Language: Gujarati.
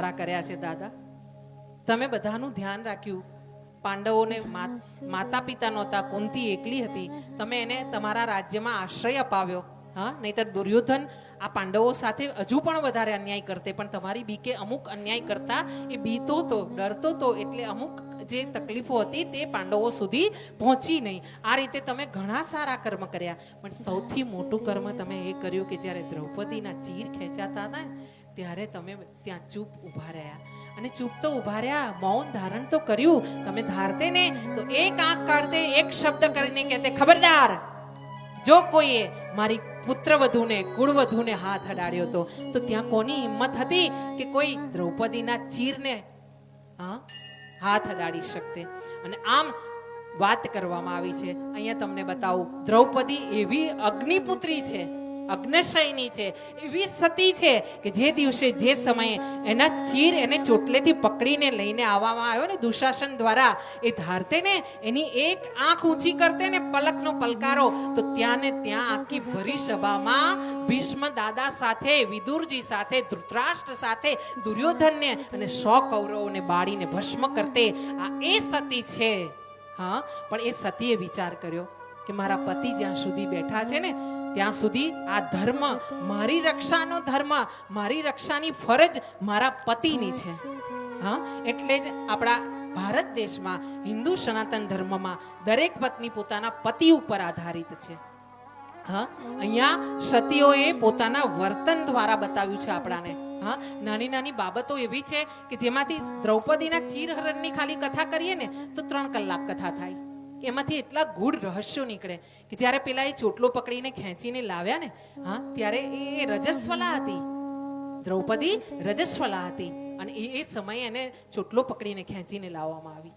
સારા કર્યા છે દાદા. તમે બધાનું ધ્યાન રાખ્યું. પાંડવોને માતા પિતા નહોતા કુંતી એકલી હતી. તમે એને તમારા રાજ્યમાં આશ્રય અપાવ્યો. હા નહીતર દુર્યોધન આ પાંડવો સાથે હજુ પણ વધારે અન્યાય કરતે પણ તમારી બીકે અમુક અન્યાય કરતા એ બીતો તો ડરતો તો એટલે અમુક જે તકલીફો હતી તે પાંડવો સુધી પહોંચી નહીં. આ રીતે તમે ઘણા સારા કર્મ કર્યા. પણ સૌથી મોટું કર્મ તમે એ કર્યું કે જ્યારે દ્રૌપદીના ચીર ખેંચાતા હતા ને, ત્યારે તમે ત્યાં ચૂપ ઊભા રહ્યા. અને ચૂપ તો ઊભા રહ્યા, મૌન ધારણ તો કર્યું. તમે ધારતે ને તો એક આંખ કાઢતે, એક શબ્દ કરીને કહેતે, ખબરદાર, જો કોઈએ મારી પુત્રવધુને, કુળવધુને હાથ અડાડ્યો હતો તો ત્યાં કોની હિંમત હતી કે કોઈ દ્રૌપદીના ચીરને, હા, હાથ અડાડી શકતે? અને આમ વાત કરવામાં આવી છે. અહીંયા તમને બતાવું, દ્રૌપદી એવી અગ્નિપુત્રી છે અગ્નશયની છે. એવી સતી છે કે જે દિવસે જે સમયે એના ચીર એને ચોટલેથી પકડીને લઈને આવવામાં આવ્યો ને દુશાસન દ્વારા, એ ધારતે ને એની એક આંખ ઊંચી કરતે ને પલકનો પલકારો, તો ત્યાં ને ત્યાં આખી ભરી સભામાં ભીષ્મ દાદા સાથે, વિદુરજી સાથે, ધૃતરાષ્ટ્ર સાથે દુર્યોધનને અને સો કૌરવોને બાળીને ભસ્મ કરતે આ એ સતી છે. હા, પણ એ સતીએ વિચાર કર્યો કે મારા પતિ જ્યાં સુધી બેઠા છે ને ત્યાં સુધી આ ધર્મ, મારી રક્ષાનો ધર્મ, મારી રક્ષાની ફરજ મારા પતિની છે. હા? એટલે જ આપણા ભારત દેશમાં, હિન્દુ સનાતન ધર્મમાં દરેક પત્ની પોતાના પતિ ઉપર આધારિત છે. હા? અહીંયા સતીઓએ પોતાના વર્તન દ્વારા બતાવ્યું છે આપણાને. હા? નાની નાની બાબતો એવી છે કે જેમાંથી દ્રૌપદીના ચીરહરણની ખાલી કથા કરીએ ને, તો ત્રણ કલાક કથા થાય. એમાંથી એટલા ગૂઢ રહસ્યો નીકળે કે જ્યારે પેલા એ ચોટલો પકડીને ખેંચીને લાવ્યા ને, હા, ત્યારે એ રજસ્વલા હતી. દ્રૌપદી રજસ્વલા હતી અને એ સમયે એને ચોટલો પકડીને ખેંચીને લાવવામાં આવી.